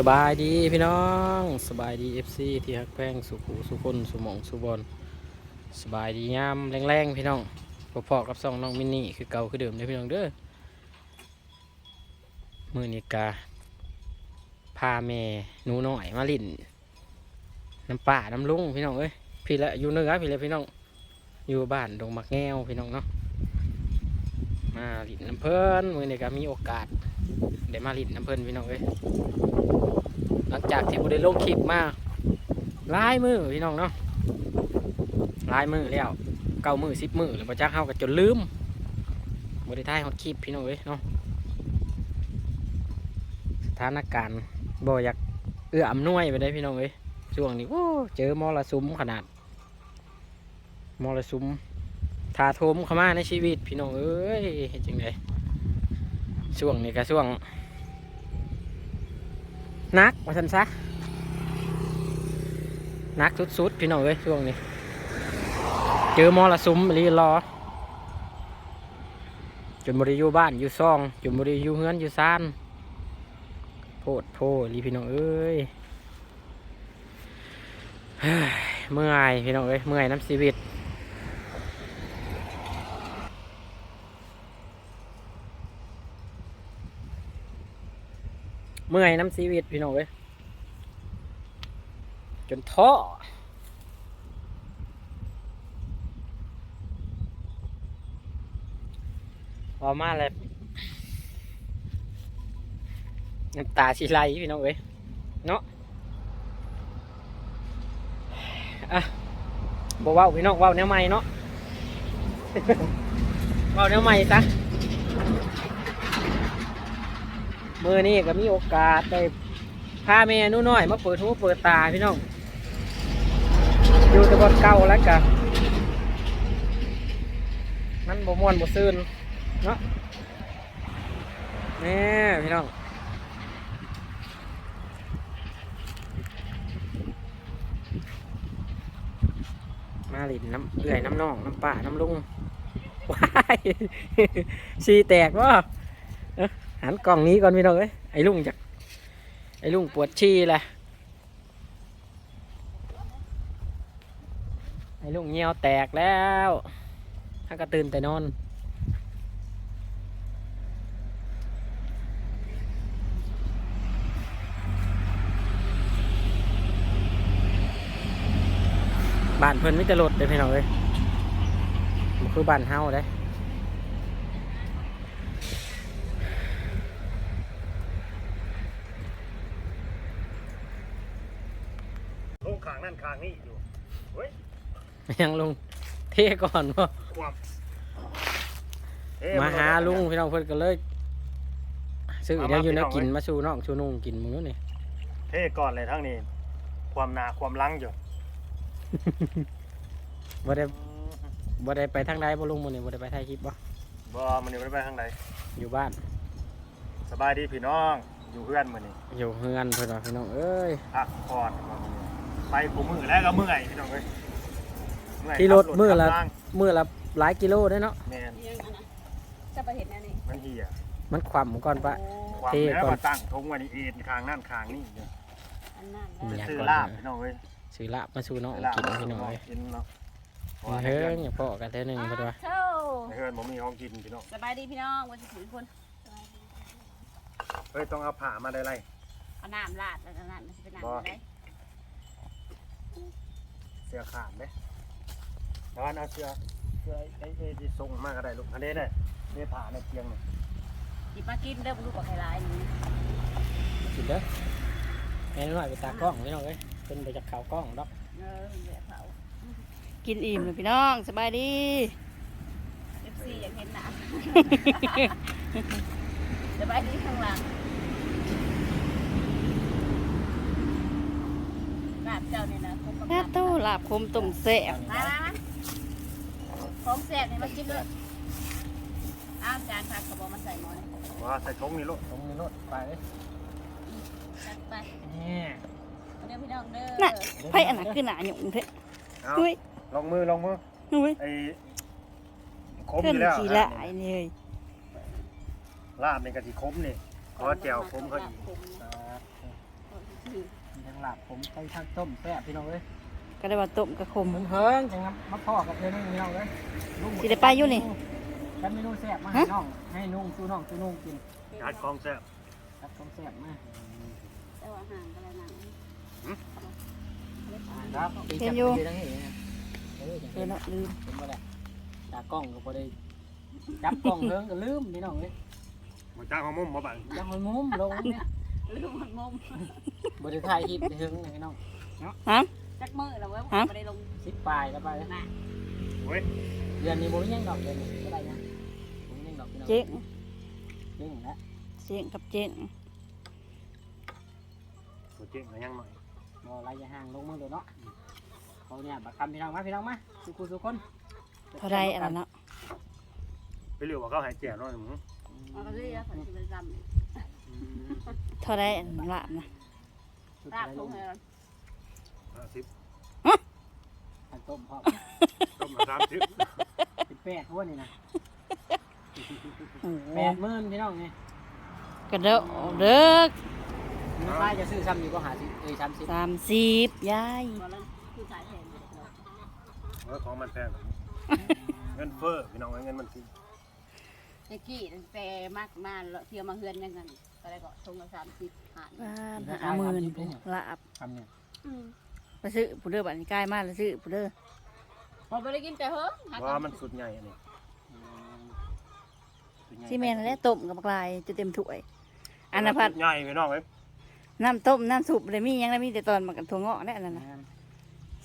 สบายดีพี่น้องสบายดีเอฟซีที่ฮักแป้งสุขูสุคนสุมองสุบอลสบายดียามแรงๆพี่น้องพอๆกับสองน้องมินนี่คือเก่าคือเดิมเลยพี่น้องเด้อมือนี้กาพาแม่หนูหน้อยมาลิ่นน้ำป่าน้ำลุงพี่น้องเอ้ยพี่ละอยู่เหนือพี่ละพี่น้องอยู่บ้านดงมักแง้วพี่น้องเนาะมาลิ่นน้ำเพิ่นมือนี้ก็มีโอกาส ได้มาลิดน้ำเพิ่นพี่น้องเอ้ยหลังจากที่บุได้ลงคลิปมาลายมือพี่น้องเนาะลายมือแล้วเก้ามือสิบมือหรือประจักเฮาก็จนลืมบุได้ถ่ายฮอตคลิปพี่น้องเอ้ยเนาะสถานการณ์บ่อยากเอื้ออำนวยไปได้พี่น้องเอ้ยช่วงนี้โอ้เจอมรสุมขนาดมรสุมถาโถมเข้ามาในชีวิตพี่น้องเอ้ยเฮ็ดจังได ช่วงนี้ก็ช่วง นักว่าสันซะนักสุดๆพี่น้องเอ้ยช่วงนี้ เจอมอละซุมรีรอจนบริยูบ้านอยู่ซ่องจนบริยูเฮือนอยู่ซ่านโพดโพรีพี่น้องเอ้ยเฮ้ยเมื่อยพี่น้องเอ้ยเมื่อยน้ำชีวิต เมื่อยน้ำชีวิตพี่น้องเว้ยจนท้อพอมาเลยน้ำตาสิไหลพี่น้องเว้ยเนาะอะบอกว่าพี่น้องว่าแนวใหม่เนาะว่าแนวใหม่ซะ มือนี้ก็มีโอกาสได้พาแม่นู่น้อย มาเปิดหูเปิดตาพี่น้องอยู่ตะบนเก่าแล้วกันมันบ่ม่วนบ่ซื่นเนาะนี่พี่น้องมาหลินน้ำเอื่อยน้ำน่องน้ำป่าน้ำลุงว้ายชีแตกวะ หันกล่องนี้ก่อนพี่น้องเอ้ยไอ้ลุงจากไอ้ลุงปวดชีแหละไอ้ลุงเงียวแตกแล้วถ้าก็ตื่นแต่นอนบ้านเพิ่นไม่จะหลดเลยพี่น้องเอ้ยคือบ้านเฮาเด้ล งขางนั่นขางนี่อยู่เฮ้ยยังลุงเทก่อนว่าความเอ้มาหาลุงพี่น้องเพิ่นก็เลยซื้อมาเดี๋ยวอยู่พี่แนน้วองกินเอ้ยมาสู่น้องสู่นุ่งกินมึงนู้นนี่เท่ก่อนเลยทั้งนี้ ความหนาความลังอยู่บ่ได้บ่ได้ไปทางใดบ่ลุงมื้อนี้บ่ได้ไปถ่ายคลิปบ่บ่มันนี่ไม่ได้ไปทางใดอยู่บ้าน สบายดีพี่น้อง อยู่เพื่อนมือนี่อยู่เฮือนเพิ่นว่าพี่น้องเอ้ยพักผ่อนมามื้อนี้ ไปกูมือแล้วก็เมื่อยพี่น้องเอ้ยเอยที่รถขับมื้อละขับางมื้อละหลายกิโลได้เนาะแม่นยังอันนะจะไปเห็นอันนี้มันเหี่ยมันขวํก่อนปะ โอ้ความเท่แล้วก่อนมาตั้งทงไวันนี้เอ็นคางนั่นคางนี่อยู่อันนั้นอืมได้ซื้อก่อนลาบนะพี่น้องเอ้ยซื้อลาบมาสู่น้องซื้อลาบกินมาพี่น้องน้องเอ้ยกินเนาะเฮ้ยอย่าพ่อกันเท่อหนึงเพิ่นว่าเท่าในเฮือนผมมีห้องกินพี่น้องสบายดีพี่น้องวันที่ถึงคนสบายดีเฮ้ยต้องเอาผ้ามาได้ไรเอาน้ำราดแล้วก็น้ำมันจะเป็นน้ำบ่อะไรเสื้อขาดเด้แล้วอันเอาเสื้อเสื้อไอ้ไอ้ไอ้ที่ส่งมาก็ได้ลูกอันนี้เนี่ยนี่ผ้าในเตียงเนี่ยหยิบมากินเด้อลูกบอกใครร้ายนี่กินเด้อแม่น้อยไปตากล้องพี่น้องเอ้ยเพิ่นไปจากข่าวกล้องดอกเออเดี๋ยวเผากินอิ่มเลยพี่น้องสบายดีเอฟซีอยากเห็นหน้าสบายดีข้างหลังลาบเจ้าเนี่ยนะ คงแค่ตู้หลาบคมตุ่มเสบมามามาของแซ่บนี่มากินเลยอ้าวจานผักกระบอกมาใส่หม้อนี่ว่าใส่ถุงนี่ลูกตรงนี้รถไปเลยจัดไปนี่เด้อพี่น้องเด้อน่ะไพ่อันนั้นคือหนาหยุ่งเถอะเอาเฮ้ยลองมือลองมือเฮ้ยไอ้คมเพื่อนยู่แล้วขี่ละไอ้นี่เลยลาบในกะทิคมนี่ขอแจวคมเขาอีกข ลาบผมใส่ทางต้มแซ่บพี่น้องเอ้ยก็ได้ว่าต้มกระคมมึงเฮิงจังครับมาพ่อกับเพื่อนนี่พี่น้องเอ้ยลุงสิได้ไปอยู่นี่กันเมนูแซ่บมาให้น้องให้นุ่งสู้น้องสู้นุ่งกินการกองแซ่บครับต้มแซ่บมาแต่ว่าห่างกันแล้วนะครับเห็นอยู่ปีจับไปทั้งนี้นะเออจังเออเนาะลืมเห็นบ่ได้ตากล้องก็บ่ได้จับกล้องเฮิงก็ลืมพี่น้องเอ้ยมันจ้างของมุมมาบังจังมันมุมลงเนี่ย ลืมมันงมบ่ได้ถ่ายคลิปได้เฮิงเลยพี่น้องฮะจักมือแล้วเว้ยฮะไม่ได้ลงสิบปลายแล้วไปแล้วน่ะเว้ยเดือนนี้บ่มีหยังดอกเดือนนี้บ่ได้หยังบ่มีหยังดอกพี่น้องเจ๊งเจ๊งแล้วเจ๊งกับเจ๊งตัวเจ๊งก็ยังหน่อยบ่ไรจะห่างลงมือเดี๋ยวเนาะเขาเนี่ยบักคำพี่น้องมาพี่น้องมาทุกคนทุกคนเท่าไรอันนั้นเนาะไปเรียกว่าเขาหายแจ่วน้อยหมึงมันก็เรียกสันติประจอืม เท่าไรอันนั้นลาบนะสุดำราบท้ายลลงงให้ห้าสิบอันต้มพร้อมต้มมาสามสิบเป็นแปดหัวนี่นะโอ้โหแปดหมื่นพี่น้องนี่กระเดาะเด้อมีป้ายจะซื้อซ้ำอยู่ก็หาสิเอ้ยสามสิบสามสิบยายตอนนั้นคือสายแทนอยู่เนาะเออของมันแพงเงินเฟ้อพี่น้องเงินมันสิ ตะกี้แต่มากมาเที่ยวมาเฮือนยังไงก็ได้ก็ทงละสามสิบหารบ้านห้าหมื่นลาบคำเนี่ยไปซื้อผู้เด้อบัดนี้ใกล้มากแล้วซื้อผู้เด้อพอไปได้กินแต่เฮ้ยว่ามันสุดใหญ่อันนี้อืมเป็นไงซีเมนและต้มกับปลายจะเต็มถ้วยอันนั้นพัดสุดใหญ่พี่น้องเอ้ยน้ำต้มน้ำสุปเลยมีหยังได้มีแต่ตอนมันกับถั่วงอกนี่อันนั้นนะแม่น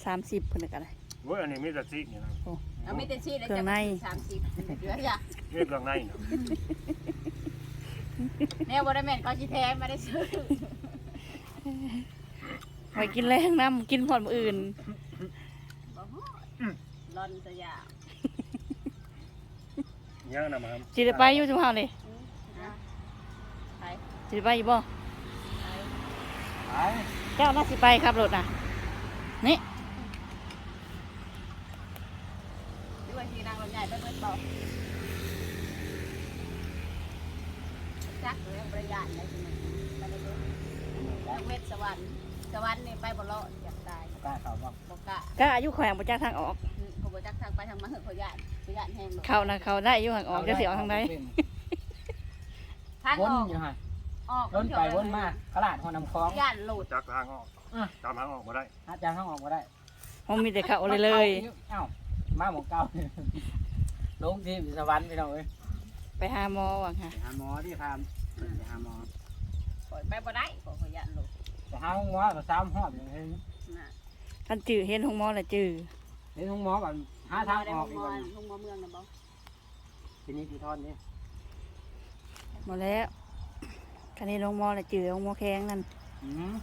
สามสิบคนละกันเลยเว้ยอันนี้มีแต่ซีกนี่นะเอาไม่เต็มที่เลยเครื่องในสามสิบเหลือจ้ะ มีเครื่องในนะแนวบริเวณก็ชิแท้ไม่ได้ซื้อไว้กินแรงน้ำกินพอดมื้ออื่น บ่ฮอดร้อนสยามย่างนะมาครับสิได้ไปอยู่จุ๊เฮาเลยนะไปสิได้ไปอยู่บ่ไปไปเจ้าน่าสิไปครับรถน่ะนี่ ด้วยที่นางลำใหญ่ไปเบิดบอก จักเลยประหยัดเลยทีนี้ไปเลยเด้อทางเวทสวรรค์สวรรค์นี่ไปบ่รอดอยากตายกล้าเขาบอกบ่กะก็อายุแขวงประจักทางออกเขาบ่จักทางไปทางมาเหอะเขาญาติเขาญาติแห้งลงเข้านะเขาได้อายุห่างออกจะเสียออกทางใดทางวนออกอยู่ฮะออกวนไปวนมาตลาดหัวน้ำคลองญาติหลุดจักทางออกอะตามทางออกมาได้อาจารย์ห้องออกมาได้ผมมีแต่เขาเลยเลยเอ้ามาหมองเก่าลงที่สวรรค์พี่น้องเอ้ย ไปหาหมอว่ะค่ะ ไปหาหมอที่พามไปหาหมอปล่อยไปบ่ได้ขอเขาญาติหลุดไปหาหมอก็ซ้ำหอบอย่างนี้น่ะท่านจื้อเห็นหงหมอละจื้อเห็นหมอแบบหาทางออกอีกมแบอบลงมาเมืองนะบ่ทีนี้พี่ทอนนี่หมดแล้วคันนี้หงหมอละจื้อหงหมอแข็งนั่นอืม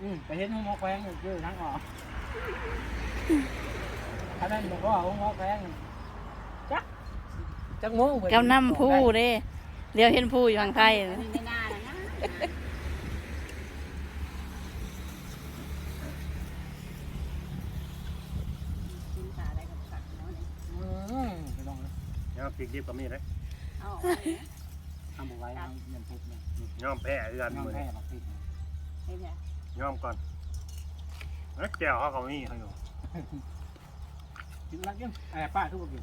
อืมไปเห็นหมอแขวงอยู่คือทางออกถ้านั้นบอกว่าหมอแขวงจัก จักโมงเจ้าน้ำผู้เด้เดี๋ยวเห็นผู้อยู่ทางไทยอันนะนี้ไม่น่านะนะกินตาอะไรกับสักเนาะเนี่ยอืมพี่น้องเอ้ยย่างพริกดิบก็มีเลยเอาทำเอาไว้เอาเงินพุกเนี่ยย่อมแพ้เอือนน้องมือแพ้มาพิษเห็นไหมย่อมก่อนแล้วแก้วเขาเขามีเขาอยู่ กินรักยังไอ้ป้าทุกคนกิน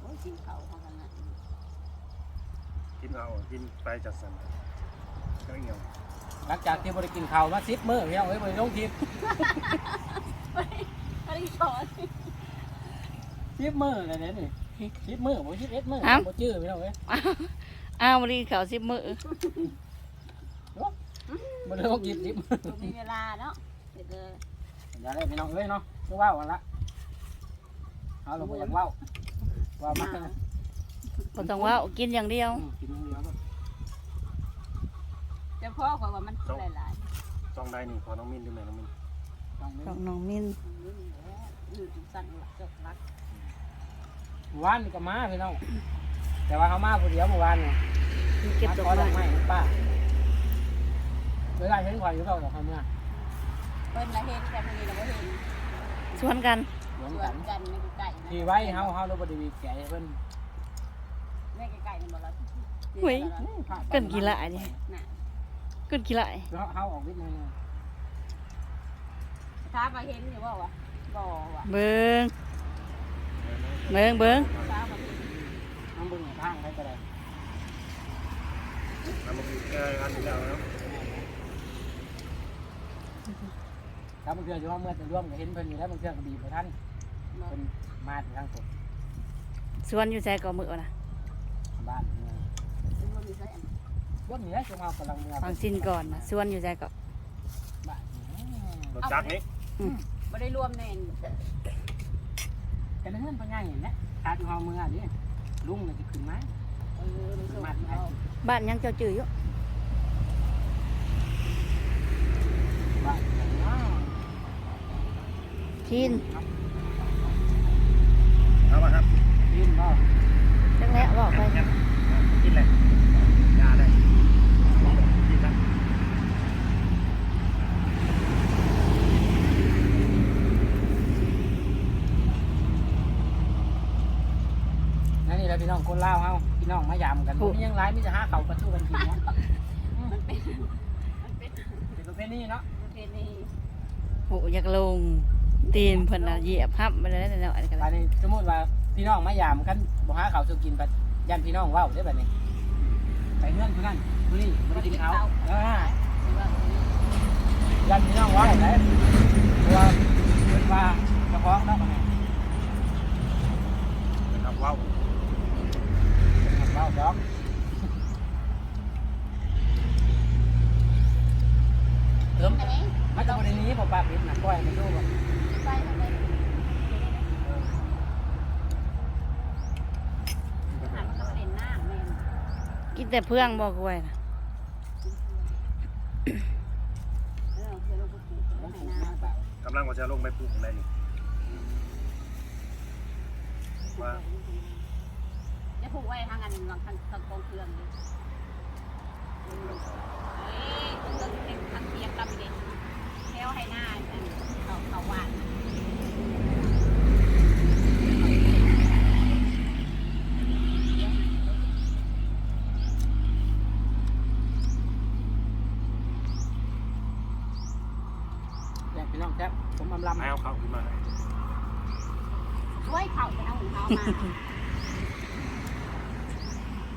โอ้ยกินเขาเขากันนะกินเขากินไปจัดสรรก็เหี่ยวหลังจากที่บริกินข้าวมาสิบมื้อพี่น้องเอ้ยบริลงทิพอะไรสอนสิบมื้อเลยเนี่ยนี่สิบมื้อบ่สิบเอ็ดมื้อบ่จื้อพี่น้องเอ้ยอ้าววันนี้เขาสิบมือบ่ได้ลงกินสิบมื้อตัวมีเวลาเนาะเดี๋ยวเด้ออย่าเลยพี่น้องเอ้ยเนาะคือว่าวันละ เอาลงไปอยากเว้าว่ามาคนต้องว่ากินอย่างเดียว กินอย่างเดียวก็เจะพ่อขอยว่ามันหลายซองใดนี่ขอน้องมินดูไหมน้องมินต้องมีของน้องมินๆนี่แหละอยู่สั่งหลักจกรักหมู่บ้านนี่ก็มาพี่น้องแต่ว่าเขามาผู้เดียวหมู่บ้านนี่เก็บดอกมาขอดอกไม้ไม้ป้าเวลาเห็นข่อยอยู่เขาดอกเขาเมื่อเพิ่นละเห็นแต่พอดีเราบ่เห็นชวนกันเหมือนสวกันนกันในไก่นะ ที่ไว้เฮาเฮาเราบ่ได้มีแก่เพิ่นในไก่ๆนี่บ่ละเฮ้ยเกินกี่ละอันนี้น่ะขึ้นกี่ไรแล้วเฮาออกวิทย์หนึงเท้ามาเห็นอยู่ว่าวะบ่วะเบิ้งเบิ้งเบิ้งท้ามาเห็นน้องเบึงทางไปก็ได้ทำมาคือเออกันอยู่แล้วเนาะครับบางเทื่ออยู่ว่าเมื่อจะร่วมก็เห็นเพิ่นอยู่แล้วบางเทื่อก็บีบบ่ทันเพิ่น มาถึงทางผมสวนอยู่ใจก่อมือนะบ้านเมืองเป็นคนมีใส่อันช่วงนี้ช่วงเรากำลังเมืองฟังสิ้นก่อนนะสวนอยู่ใจก่อบ้านรถจักรนี่ไม่ได้รวมแน่นกันเฮือนปัญญาเห็นนะทาที่เฮาเมืองนี่ลุงน่ะสิขึ้นมาเออรู้สึกเอาบ้านยังเจ้าจื้ออยู่บ้านอ้าวทิน เอามาครับยืนบ่จังแล้วบอกไปกินเลยยาได้กินแล้วนั่นนี่แหละพี่น้องคนลาวเฮาพี่น้องมายามกันมียังหลายมีแต่หาเขากระทู้กันกินเนาะมันเป็นมันเป็นเป็นประเพณีเนาะประเพณีโหอยากลง ตีนเพิ่นน่ะเหยียบพับไปเลยเนาะอันนี้ก็บัดนี้สมมุติว่าพี่น้องมายามกันบ่หาเขาวสุกินบัดยันพี่น้องเว้าได้อบัดนี้ไปเฮือนผู้นั้นผู้นี้บ่ได้กินข้าวเออยันพี่น้องว่าไหนตัวเป็นว่าเฉพาะเนาะมันนะครับว้าวเล่าดอกเติมอันนี้มันจะบรินี้ผมปากปิดหนักก้อยมันดูบ่ไปทำไมหันก็ประเด็นหน้าแม่น กินแต่เพื่องบอกกล้วยนะกำลังว่าจะลงไปปลูกอะไรนี่ว่าจะผูกไว้ทางอันหลังทางทางกองเครื่องเลยเอ้ยเครื่องเป็นทางเทียมกับเด็กแถวให้หน้าเขาเขาหวานแย่พี่น้องแซ่บผมอำลำ ให้ เข้าขึ้นมาให้ช่วยเขาไปเอาของเขามา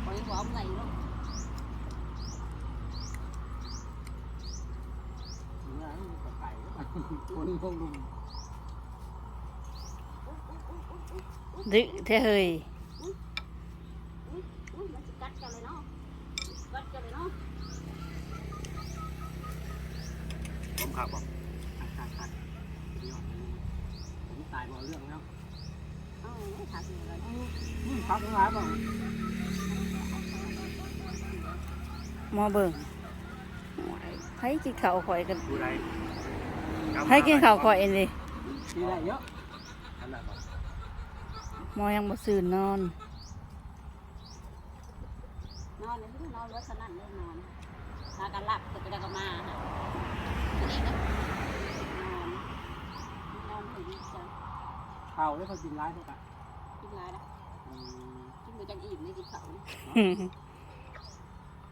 คอยบอกไงลูกเนื้อมันก็ไก่คนพวกลุงดึกแท้เฮยอุ้ยมันจะกัดกันเลยเนาะกัดกันเลยเนาะผมขับบอก ขัดขัดขัดพี่น้องผมตายบ่เรื่องแล้วเอ้าถามอะไรพักทั้งหลายบ่หมอเบิ่งให้กินข้าวข่อยกันดูไรให้กินข้าวข่อยเองดิทีได้เยอะทำได้บอกหมอยังบ่ซื่นนอน นอนเลยนอนรถสนั่นเลยนอนตากันหลับก็จะได้ก็มาฮะนี่นะนอนนอนถึงจะ ข้าวแล้วเขากินร้ายเท่ากันกินไรนะอืมกินไปจังอิ่มเลยกินเขา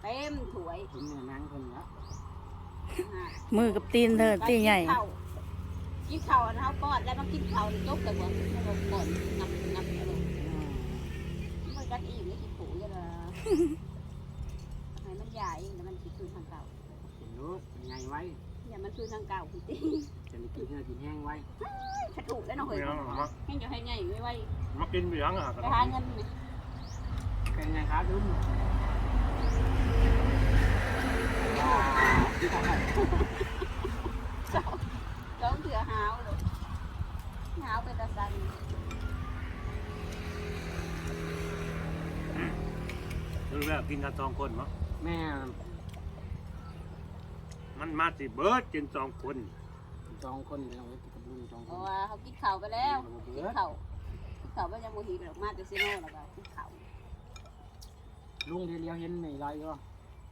เต็มถ้วยผมเนี่ยนางคนเนี้ยมือกับตีนเธอตีนใหญ่กินข้าวเขาก้อนแล้วมันกินข้าวจบเลยบ่แล้วก็ก่อนงับงับเลยมันกันอิ่มไม่กินผูเยอะเลยให้มันใหญ่แล้วมันคือทางเก่ากินรู้เป็นไงไว้ อย่ามันคือทางเก่าพี่ตีจะมีกินเนื้อกินแห้งไว้ถ้าถูกแล้วน้องเฮ้ยเบียงมาให้อยู่ให้ใหญ่ไว้ไว้มากินเบียงอะไปหาเงินนี่เป็นไงครับลุงเจ้าเจ้าเถื่อหาวเลยหาวไปตะสันดูแบบกินกันสองคนมั้งแม่ มันมาสิเบิร์ดกินสองคนสองคนเราไปกับลุงสองเพคนราะว่าเขากินข้าวไปแล้วกินข้าวกินข้าวไปยังโมหีไปออกมาแต่ซีโน่แล้วก็กินข้าวลุงเดียวเห็นไม่ไรก็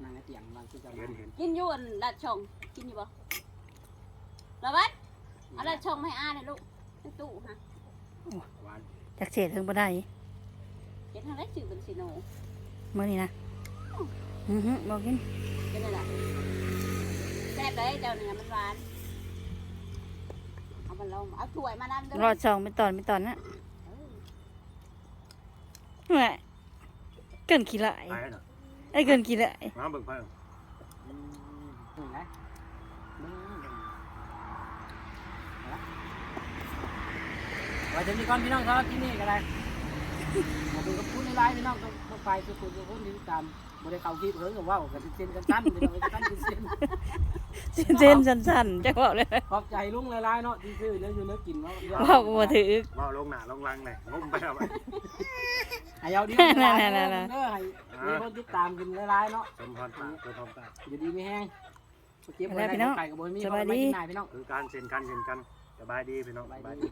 นั่งในเตียงบางทีจะเห็นเห็นกินอยู่อันลาดช่องกินอยู่บ่ระบัดเอาลาดช่องให้อาหน่อยลูกในตู้ฮะหวานจักเศษถึงบ่ได้เห็นทางได้ชื่อเป็นซีโน่มื้อนี้นะอือฮึบ่กินเป็นอะไรแซ่บเลยเจ้าเนื้อมันหวานมันลงเอาถ้วยมานำเด้รออดสองเป็นตอนเป็นตอนนะแหม่เกินขี้ละไปให้หน่อยไอ้เกินขี้ละมาเบิ่งไปนี่นะไว้ถึงนี้ก่อนพี่น้องครับที่นี่ก็ได้ขอบคุณกับคุณในไลน์พี่น้องต้องไปสุขุมทุกคนที่ติดตาม บริเขาคลิปเฮ้ยกับว่ากันเส้นกันสั้นพี่น้องกันสั้นเส้นเส้นสั้นๆจะบอกเลยขอบใจลุงหลายๆเนาะที่ซื้อเนื้ออยู่เนื้อกินเนาะว่ากูมาถือว่าลงหน้าลงลังเลยงมไปเอาไปให้เอาเดียวนั่นเด้ๆๆอให้มีคนติดตามกินหลายๆเนาะสมพรปากสมพรปากอยู่ดีไม่แห้งเก็บไปไว้แล้วได้พี่น้องไก่กับบ่มีสบายดีเอไว้กินหน้พี่น้องคือการเซ็นกันเซ็นกันสบายดีพี่น้องสบายดี